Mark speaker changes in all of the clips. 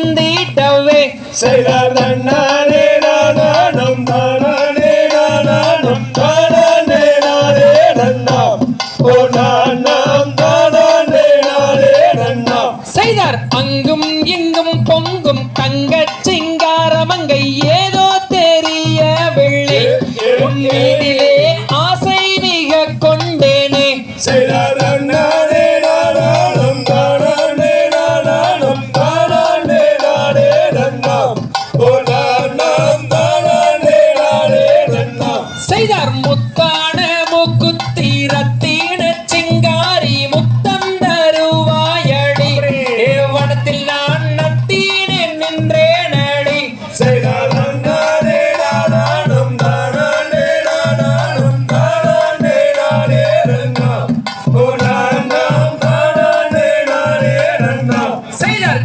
Speaker 1: தந்திட்டவே.
Speaker 2: செய்தார் தன்னாரே நானும் தானானே நானும் தானானே நானே நன்னாம். ஓ நானாம்
Speaker 1: அங்கும் இங்கும் பொங்கும் தங்கத்தை
Speaker 2: செய்தார்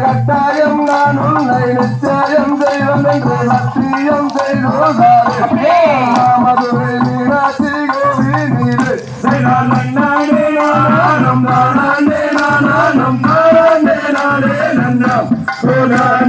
Speaker 1: கட்டாயம் நான் உன்னை நிச்சயம் செய்வன் என்று சத்தியம்
Speaker 2: செய்தோதாரே மதுரை সোনার